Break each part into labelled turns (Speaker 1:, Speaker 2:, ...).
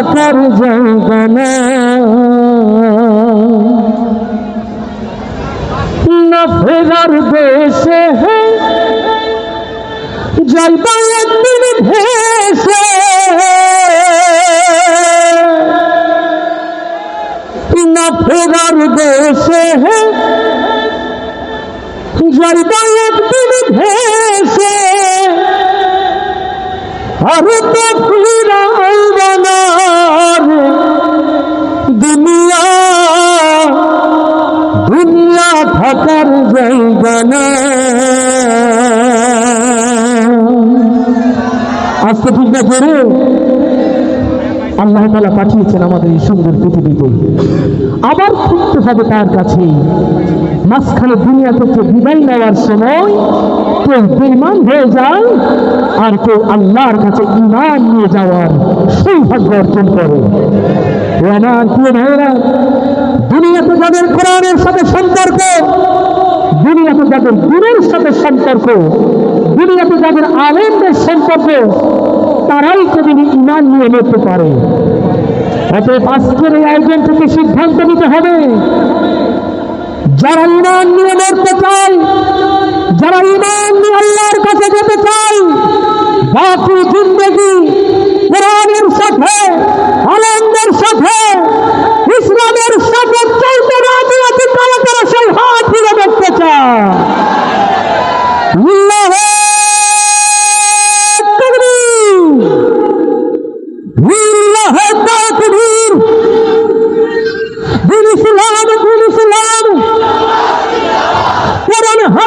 Speaker 1: থাকার জায়গা না না ফেরার দেশে যাইবা একদিন ভেসে না ফেরার দেশে যাইবা একদিন ভেসে আর তো ফিরাইবানার দুনিয়া থাকার জায়গা আজকে না করে আল্লাহ তালা পাঠিয়েছেন আমাদের এই সুন্দর পৃথিবীতে। আবার ফিরতে হবে তার কাছে। মাঝখানে দুনিয়া থেকে বিদায় নেওয়ার সময় কেউ বেইমান হয়ে যায়, আর কেউ আল্লাহর কাছে ইমান নিয়ে যাওয়ার সৌভাগ্য অর্জন করে। দুনিয়াতে যাদের কোরআনের সাথে সম্পর্ক, দুনিয়াতে যাদের গুরুর সাথে সম্পর্ক, দুনিয়াতে যাদের আলেমদের সম্পর্ক, তারাই সেদিন ইমান নিয়ে নিতে পারে। আজকের এই আয়োজন থেকে সিদ্ধান্ত নিতে হবে, যারা ইমান নিয়ে মরতে চায়, যারা ইমান নিয়ে আল্লাহর কাছে যেতে চায়, বাকি জিন্দগি কোরআনের সাথে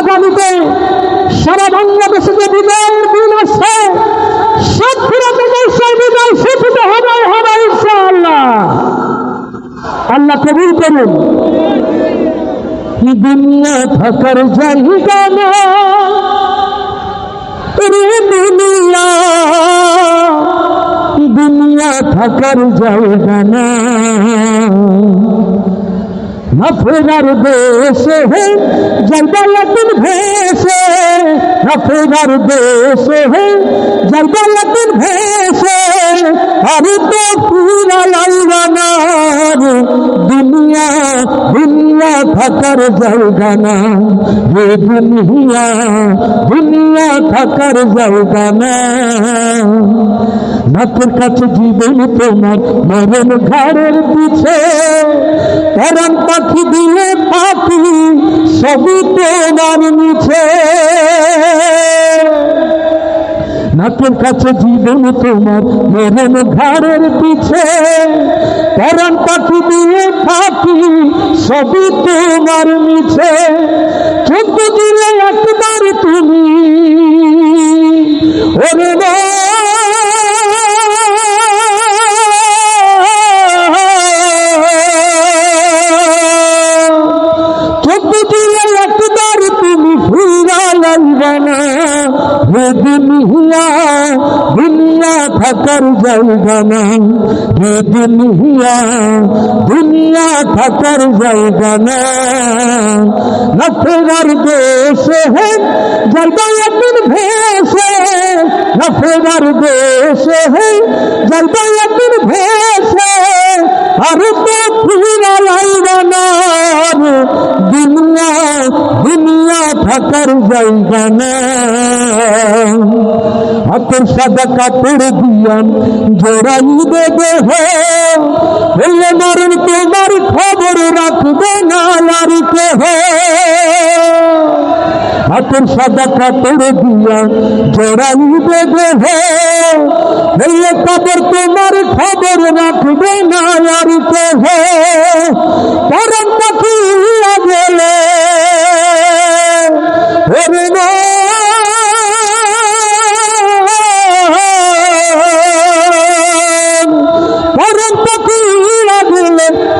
Speaker 1: আগামীতে সারা বাংলাদেশে যে বিজয়ের দিন আসছে দুনিয়া থাকার জায়গা না দুনিয়া থাকার জায়গা না। নফেরার দেশে হে জলবালাতুন ভেসে, নফেরার দেশে হে জলবালাতুন ভেসে আরে তো পুরা লাইগানার দুনিয়া দুনিয়া থাকার জায়গা না। হে দুনিয়া দুনিয়া থাকার জায়গা নাকের কাছে জীবন তোমার মরণ ঘরের পিছে। কারণ পাখি দিলে পাখি সবই তোমার মিছে। নাকের কাছে জীবন তোমার মরণ ঘরের পিছে। কারণ পাখি দিয়ে পাখি সবই তোমার মিছে। চোখ দিলে একবার তুমি হে দুনিয়া দুনিয়া থাকার জায়গা না হে দুনিয়া থাকার জায়গা না না ফেরার দেশে হে, জায়গা একদিন ভেসে। না ফেরার দেশে হে, জায়গা একদিন ভেসে। আর তো ফিরা লাগবে না দুনিয়া দুনিয়া থাকার জায়গা না। হাতের সাদা কাপড় দিয়ান জোড়াই দেবে হলে মরণ তোমার খবর রাখবে না আর কেহ। হাতের সাদা কাপড় দিয়া জোড়াই দেবে হলে খবর তোমার খবর রাখবে না আর কেহ। পরম পাখি গেলে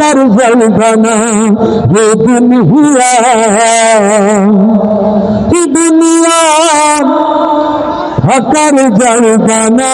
Speaker 2: থাকার জায়গা না হে দুনিয়া কি দুনিয়া থাকার জায়গা না